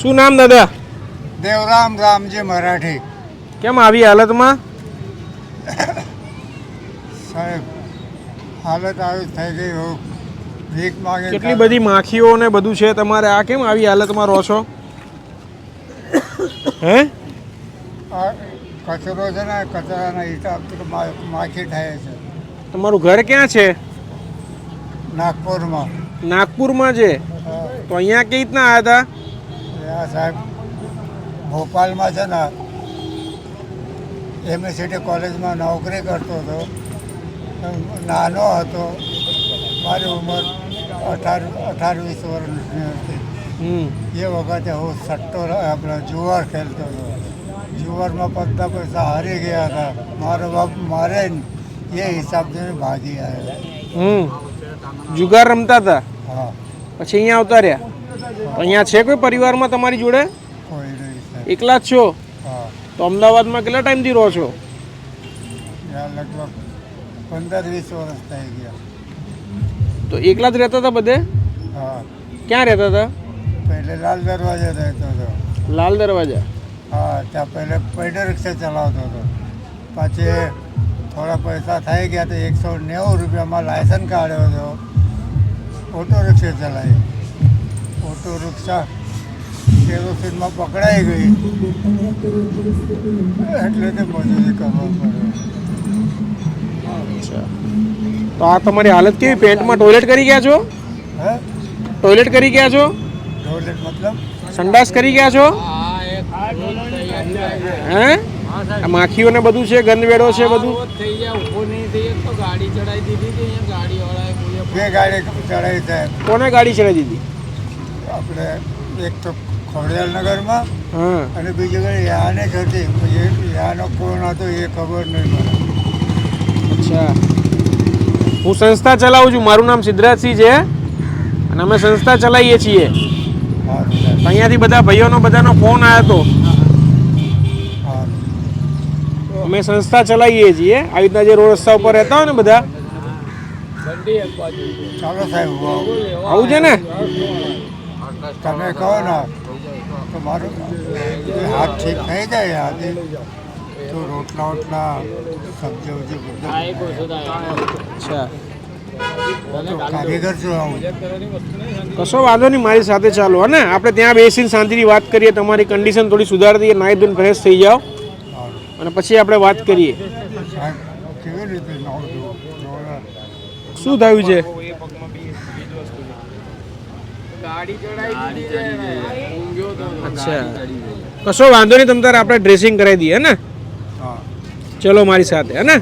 શું નામ દાદા? દેવરામ રામજી મરાઠી. કેમ આવી હાલતમાં? સાહેબ હાલત આવી થઈ ગઈ હું. ભીખ માંગે કેટલી બધી માખીઓ ને બધું છે તમારે? આ કેમ આવી હાલતમાં રહો છો? હે? કચરો છે ને કચરાના હિસાબ માખી થાય છે. તમારું ઘર ક્યાં છે? નાગપુરમાં. નાગપુરમાં છે? તો અહીંયા કઈ રીતના આવ્યા હતા? આ સાહેબ ભોપાલમાં છે ને એમએસસીટી કોલેજમાં નોકરી કરતો હતો. નાનો હતો. મારી ઉંમર અઢાર અઢાર વીસ વર્ષની હતી. એ વખતે હું સટ્ટો આપણે જુવાર ખેલતો હતો. જુવારમાં પગતા પૈસા હારી ગયા હતા. મારો બાપ મારે એ હિસાબથી ભાગી આવ્યો. જુગાર રમતા હતા? હા. પછી અહીંયા આવતા રહ્યા? અહીંયા છે કોઈ પરિવારમાં તમારી જોડે? એકલા જ છો? હા. તો અમદાવાદમાં કેટલા ટાઈમથી રહો છો? લગભગ પંદર વીસ વર્ષ થઈ ગયા. તો એકલા જ રહેતા હતા બધે? હા. ક્યાં રહેતા હતા? પહેલે લાલ દરવાજા રહેતો હતો. લાલ દરવાજા? હા ત્યાં પહેલે પૈડર રિક્ષા ચલાવતો હતો. પછી થોડા પૈસા થઈ ગયા તો એકસો નેવું રૂપિયામાં લાયસન્સ કાઢ્યો હતો. ઓટો રિક્ષા ચલાવી. ઓટો રિક્ષા કેરોસીનમાં પકડાઈ ગઈ એટલે તે મજૂરી કરવા પડે તો આ તમારી હાલત કેવી? પેન્ટમાં ટોયલેટ કરી ગયા છો? હે? ટોયલેટ કરી ગયા છો? ટોયલેટ મતલબ? સંડાસ કરી ગયા છો? હે માખીઓને બધું છે ગંદવેડો છે બધું? થઈ જાય ઊભો નહીં થઈ તો ગાડી ચડાવી દીધી હતી અહીંયા ગાડી વાળાએ બે ગાડી ચડાવી સાહેબ. કોને ગાડી ચડાવી દીધી? આપણે એક તો ખોડિયાલનગરમાં અને બીજી ઘડી યાને જ હતી પછી યાનો કોણ હતો એ ખબર નહીં મને અચ્છા. હું સંસ્થા ચલાવું છું. મારું નામ સિદ્ધરાજસિંહ છે. અને અમે સંસ્થા ચલાવીએ છીએ. અહીંયાથી બધા ભાઈઓનો બધાનો ફોન આવ્યો હતો. અમે સંસ્થા ચલાવીએ છીએ. આવી રીતના જે રોડ રસ્તા ઉપર રહેતા હોય ને બધા. આવું છે ને? તમે કહો ને તો મારું હાથ ઠીક થઈ જાય આજે. તો રોટલા વોટલા સબ્જી વબ્જી બધું. કારીગર છું નહીં કશો વાંધો નહીં મારી સાથે ચાલો ને? આપણે ત્યાં બેસીને શાંતિની વાત કરીએ તમારી કન્ડિશન થોડી સુધારી દઈએ નાઈ ધોઈને ફ્રેશ થઈ જાઓ. અને પછી આપણે વાત કરીએ. શું થયું છે ગાડી ચડાવી દીધી ઊંઘ્યો તો અચ્છા. કશો વાંધો નહીં તમ તારે આપણે ડ્રેસિંગ કરાવી દઈએ હે ને? ચલો મારી સાથે હે ને?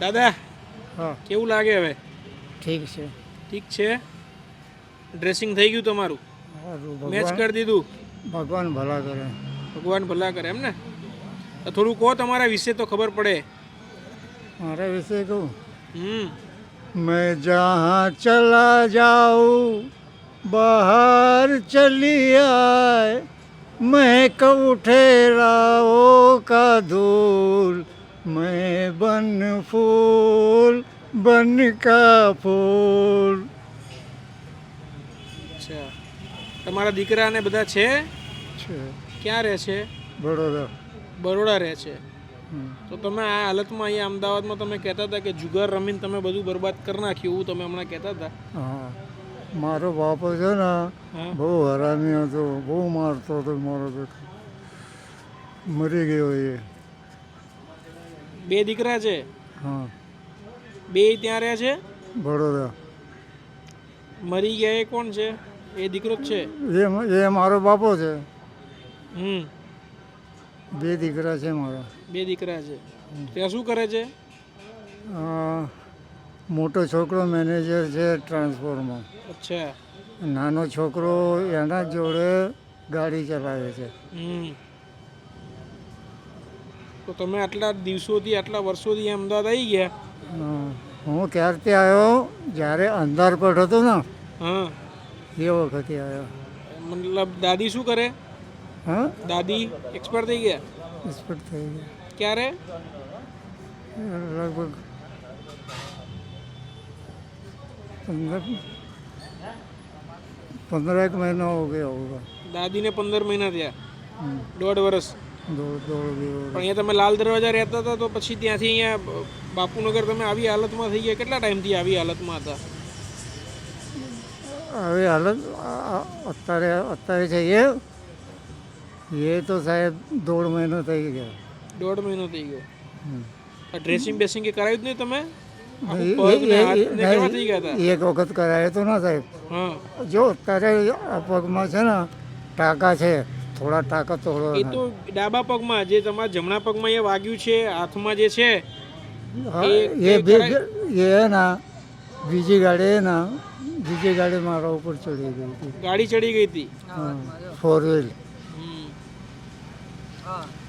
દાદા હા. કેવું લાગે હવે? ઠીક છે. ઠીક છે? ડ્રેસિંગ થઈ ગયું તમારું? મેચ કરી દીધું? ભગવાન ભલા કરે. ભગવાન ભલા કરે એમ ને? થોડું કહો તમારા વિશે તો ખબર પડે. મારા વિશે કહું? હમ. મેં જહાં ચલા જાઉં બહાર ચલી આય મહેક ઉઠે રાઓ કા ધૂલ मैं बन फूल बन का फूल અચ્છા તમારા દીકરા ને બધા છે છે ક્યાં રહે છે બરોડા બરોડા રહે છે હમ. તો તમે આ હાલતમાં અહીંયા અમદાવાદમાં તમે કહેતા હતા કે જુગાર રમીને તમે બધું બરબાદ કરી નાખ્યું એવું તમે હમણાં કહેતા હતા હા મારો બાપો છે ને હા બહુ હરામી હતો બહુ મારતો હતો મારો બેટો મરી ગયો એ બે દીકરા છે. હા. બે ત્યાં રહે છે. વડોદરા મરી ગયા એ કોણ છે? એ દીકરો જ છે. એ એ મારો બાપો છે. હમ. બે દીકરા છે મારા. બે દીકરા છે. ત્યાં શું કરે છે? મોટો છોકરો મેનેજર છે ટ્રાન્સફોર્મમાં અચ્છા. નાનો છોકરો એના જોડે ગાડી ચલાવે છે. હમ. તો તમે આટલા દિવસોથી આટલા વર્ષોથી અમદાવાદ આવી ગયા? હું ક્યારથી આવ્યો? જ્યારે અંધારપટ હતો ને હા. એ વખતે આવ્યો. મતલબ દાદી શું કરે? હા? દાદી એક્સપર્ટ થઈ ગયા? એક્સપર્ટ થઈ ગયા. ક્યારે? લગભગ પંદર પંદર એક મહિના હો ગયા. હોગા દાદીને પંદર મહિના થયા. દોઢ વર્ષ. પણ અહીંયા તમે લાલ દરવાજા રહેતા હતા તો પછી ત્યાંથી અહીંયા બાપુનગર તમે આવી હાલતમાં થઈ ગયા? કેટલા ટાઈમથી આવી હાલતમાં હતા? હવે હાલત અત્યારે અત્યારે છે એ તો સાહેબ દોઢ મહિનો થઈ ગયો. દોઢ મહિનો થઈ ગયો. ડ્રેસિંગ બેસિંગ કે કરાવ્યું જ નહીં તમે? એક વખત કરાયો તો ના સાહેબ. હા. જો અત્યારે આ પગમાં છે ને ટાંકા છે થોડા ટાંકા થોડો એ તો ડાબા પગમાં જે તમારા જમણા પગમાં એ વાગ્યું છે હાથમાં જે છે એ- બે એ ના બીજી ગાડી ના બીજી ગાડી મારા ઉપર ચડી ગઈ હતી. ગાડી ચડી ગઈ હતી? Four wheel.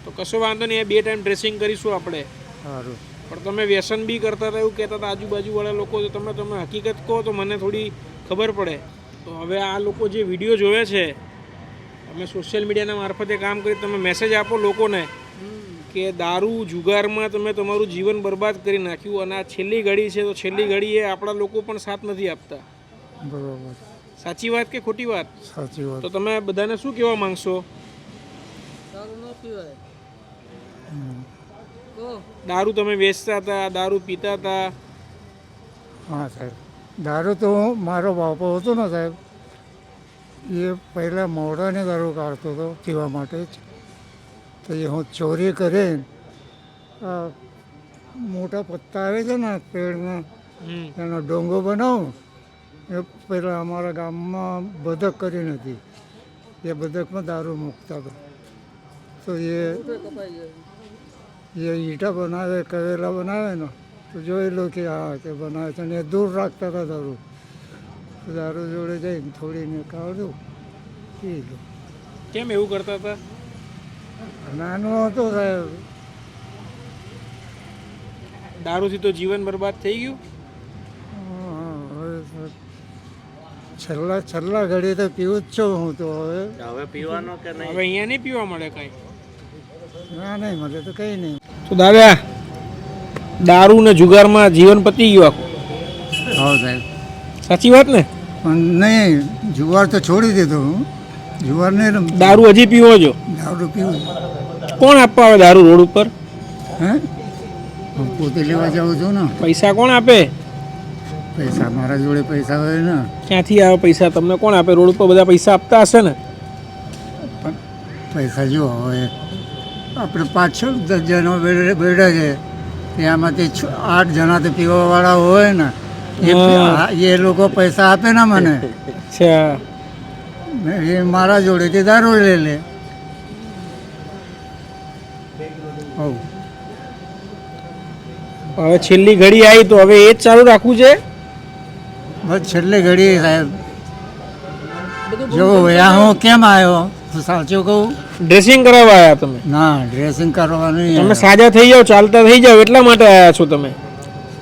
તો કશો વાંધો નહીં બે ટાઈમ ડ્રેસિંગ કરીશું આપણે. સારું પણ તમે વ્યસન બી કરતા હતા એવું કહેતા હતા આજુબાજુવાળા લોકો તો તમે તમે હકીકત કહો તો મને થોડી ખબર પડે. તો હવે આ લોકો જે વીડિયો જોવે છે અમે સોશિયલ મીડિયાના મારફતે કામ કરી તમે મેસેજ આપો લોકોને કે દારૂ જુગારમાં તમે તમારું જીવન બરબાદ કરી નાખ્યું અને આ છેલ્લી ઘડી છે તો છેલ્લી ઘડીએ આપણા લોકો પણ સાથ નથી આપતા. બરાબર. સાચી વાત કે ખોટી વાત? સાચી વાત. તો તમે બધાને શું કહેવા માંગશો? દારૂ તમે વેચતા હતા દારૂ પીતા હતા. હા સાહેબ. દારૂ તો મારો બાપો હતો ને સાહેબ એ પહેલાં મોઢાને દારૂ કાઢતો હતો પીવા માટે જ. તો એ હું ચોરી કરીને આ મોટા પત્તા આવે છે ને પેડના એનો ડોંગો બનાવું એ પહેલાં અમારા ગામમાં બદક કરી નથી એ બદકમાં દારૂ મૂકતા હતા. તો એ એ ઈંટા બનાવે કવેલા બનાવે ને તો જોઈ લો કે હા તે બનાવે છે અને એ દૂર રાખતા હતા દારૂ. દારૂ જોડે જઈને થોડીને કાઢું પી લો કેમ એવું કરતા હતા? નાનો હતો સાહેબ. દારૂથી તો જીવન બરબાદ થઈ ગયું? હવે છેલ્લા છેલ્લા ઘડી તો પીવું જ છું હું તો હવે. હવે અહીંયા નહીં પીવા મળે કઈ? ના નહીં મળે તો કંઈ નહીં. તો દાદા દારૂ ને જુગારમાં જીવન પતી ગયું આખું. હા સાહેબ. સાચી વાત ને? પણ નહીં જુવાર તો છોડી દીધો. હું જુવાર નહીં દારૂ હજી પીવો છો? દારૂ પીવું. કોણ આપવા આવે દારૂ રોડ ઉપર? હે? હું પોતે લેવા જાઉં છું ને. પૈસા કોણ આપે? પૈસા મારા જોડે પૈસા હોય ને. ક્યાંથી આવે પૈસા? તમને કોણ આપે? રોડ ઉપર બધા પૈસા આપતા હશે ને? પણ પૈસા જો હવે આપણે પાંચ છ દસ જણા બેઠા બેઠા છે. છ આઠ જણા તો પીવાવાળા હોય ને. એ એ લોકો પૈસા આપે ને મને. અચ્છા. એ મારા જોડેથી દારૂ લે લે. હવે. છેલ્લી ઘડી આવી તો હવે એ જ ચાલુ રાખવું છે? બસ છેલ્લી ઘડી સાહેબ. જો વયા હું કેમ આવ્યો? સાચું કહું? ડ્રેસિંગ કરાવવા આવ્યા તમે? ના ડ્રેસિંગ કરવાનું નહીં તમે સાજા થઈ જાઓ ચાલતા થઈ જાઓ એટલા માટે આવ્યા છો તમે?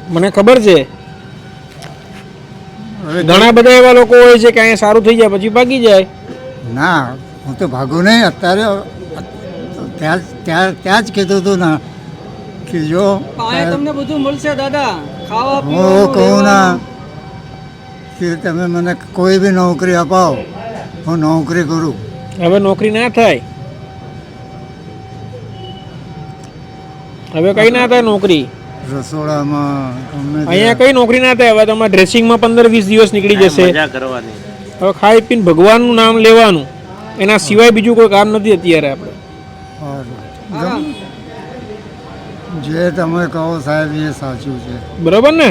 મને ખબર છે. ઘણા બધા એવા લોકો હોય છે કે અહીંયા સારું થઈ જાય પછી ભાગી જાય. ના હું તો ભાગું નહીં. અત્યારે ત્યાં જ- ત્યાં ત્યાં જ કીધું હતું ના કે જો તમને બધું મળશે દાદા. ખાવા હું કહું ના કે તમે મને કોઈ બી નોકરી અપાવો હું નોકરી કરું. હવે નોકરી ના થાય. હવે કઈ ના થાય નોકરી? રસોડામાં અહીંયા કઈ નોકરી ના થાય? હવે તમારે ડ્રેસિંગમાં પંદર વીસ દિવસ નીકળી જશે. હવે ખાઈ પીને ભગવાનનું નામ લેવાનું. એના સિવાય બીજું કોઈ કામ નથી અત્યારે આપણે. જે તમે કહો સાહેબ એ સાચું છે. બરાબર ને?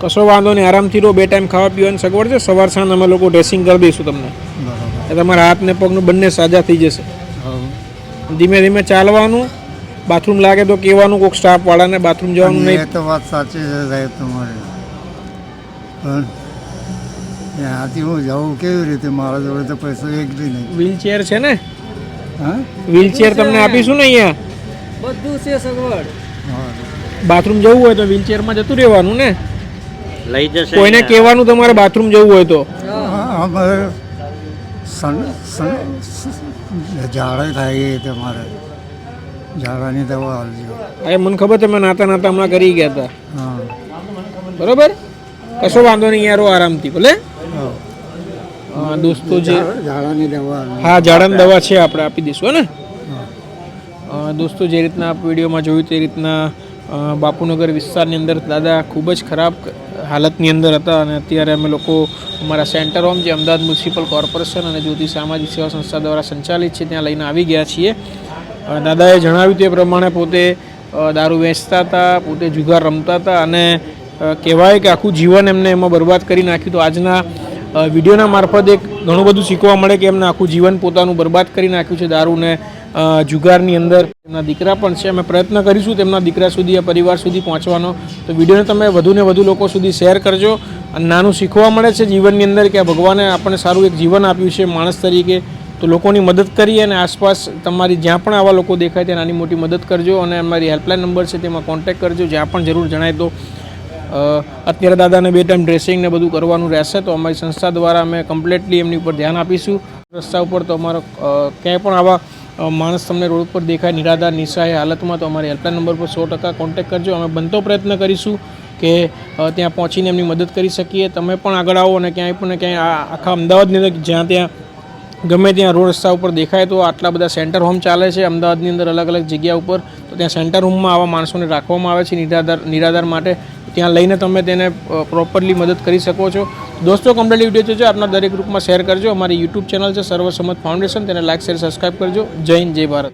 કશો વાંધો નહીં આરામથી રહો બે ટાઈમ ખાવા પીવાની સગવડ છે. સવાર સાંજ અમે લોકો ડ્રેસિંગ કરી દઈશું તમને. એ તમારા હાથ ને પગનું બંને સાજા થઈ જશે. હા. ધીમે ધીમે ચાલવાનું. બાથરૂમ લાગે તો કહેવાનું કોઈક સ્ટાફ વાળાને બાથરૂમ જવાનું એ નહીં. તો વાત સાચી છે સાહેબ તમારી. પણ ત્યાંથી હું જાઉં કેવી રીતે? મારા જોડે તો પૈસો એક બી નહીં. વ્હીલચેર છે ને? હા? વ્હીલચેર તમને આપીશું ને અહીંયા? બધું છે સગવડ. હા. બાથરૂમ જવું હોય તો વ્હીલચેરમાં જતું રહેવાનું ને? લઈ જશે કોઈને કહેવાનું તમારે બાથરૂમ જવું હોય તો. હા, અમારે સન સન ઝાડે થાય એ તમારે. ઝાડાની દવા આપજો એ મને ખબર તમે નાતા નાતા હમણાં કરી ગયા હતા. હા. બરોબર? કશો વાંધો નહીં યારો આરામથી ભલે? હા. દોસ્તો જે ઝાડવાની ઝાડાની દવા હા ઝાડાની દવા છે આપણે આપી દઈશું ને. દોસ્તો જે રીતના આપ વિડીયોમાં જોયું તે રીતના બાપુનગર વિસ્તારની અંદર દાદા ખૂબ જ ખરાબ હાલતની અંદર હતા અને અત્યારે અમે લોકો અમારા સેન્ટર હોમ જે અમદાવાદ મ્યુનિસિપલ કોર્પોરેશન અને જ્યોતિ સામાજિક સેવા સંસ્થા દ્વારા સંચાલિત છે ત્યાં લઈને આવી ગયા છીએ. દાદાએ જણાવ્યું તે પ્રમાણે પોતે દારૂ વેચતા હતા, પોતે જુગાર રમતા હતા અને કહેવાય કે આખું જીવન એમને એમાં બરબાદ કરી નાખ્યું. તો આજના વિડીયોના મારફત એક ઘણું બધું શીખવા મળે કે એમને આખું જીવન પોતાનું બરબાદ કરી નાખ્યું છે દારૂને જુગારની અંદર. એમના દીકરા પણ છે. અમે પ્રયત્ન કરીશું તેમના દીકરા સુધી, આ પરિવાર સુધી પહોંચવાનો. તો વિડીયોને તમે વધુને વધુ લોકો સુધી શેર કરજો. અને નાનું શીખવા મળે છે જીવનની અંદર કે ભગવાને આપણને સારું એક જીવન આપ્યું છે, માણસ તરીકે. તો લોકોની મદદ કરી અને આસપાસ તમારી જ્યાં પણ આવા લોકો દેખાય ત્યાં નાની મોટી મદદ કરજો અને અમારી હેલ્પલાઇન નંબર છે તેમાં કોન્ટેક કરજો. જ્યાં પણ જરૂર જણાય તો અત્યારે દાદાને બે ટાઈમ ડ્રેસિંગ ને બધું કરવાનું રહેશે તો અમારી સંસ્થા દ્વારા અમે કમ્પ્લીટલી એમની ઉપર ધ્યાન આપીશું. રસ્તા ઉપર તો અમારો ક્યાંય પણ આવા માણસ તમને રોડ પર દેખાય, નિરાધાર નિશાય હાલતમાં તો અમારી હેલ્પલાઇન નંબર પર સો ટકા કોન્ટેક્ટ કરજો. અમે બનતો પ્રયત્ન કરીશું કે ત્યાં પહોંચીને એમની મદદ કરી શકીએ. તમે પણ આગળ આવો અને ક્યાંય પણ ક્યાંય આખા અમદાવાદની અંદર જ્યાં ત્યાં ગમે ત્યાં રોડ રસ્તા ઉપર દેખાય તો આટલા બધા સેન્ટર હોમ ચાલે છે. અમદાવાદની અંદર અલગ અલગ જગ્યા ઉપર તો ત્યાં સેન્ટર હોમમાં આવા માણસોને રાખવામાં આવે છે નિરાધાર નિરાધાર માટે. ત્યાં લઈને તમે તેને પ્રોપરલી મદદ કરી શકો છો. દોસ્તો કમ્પ્લીટ વીડિયો જોજો. આપના દરેક ગ્રુપમાં શેર કરજો. અમારી યુટ્યુબ ચેનલ છે, સર્વસમત ફાઉન્ડેશન તેને લાઈક શેર સબસ્ક્રાઈબ કરજો. જય હિન્દ, જય ભારત.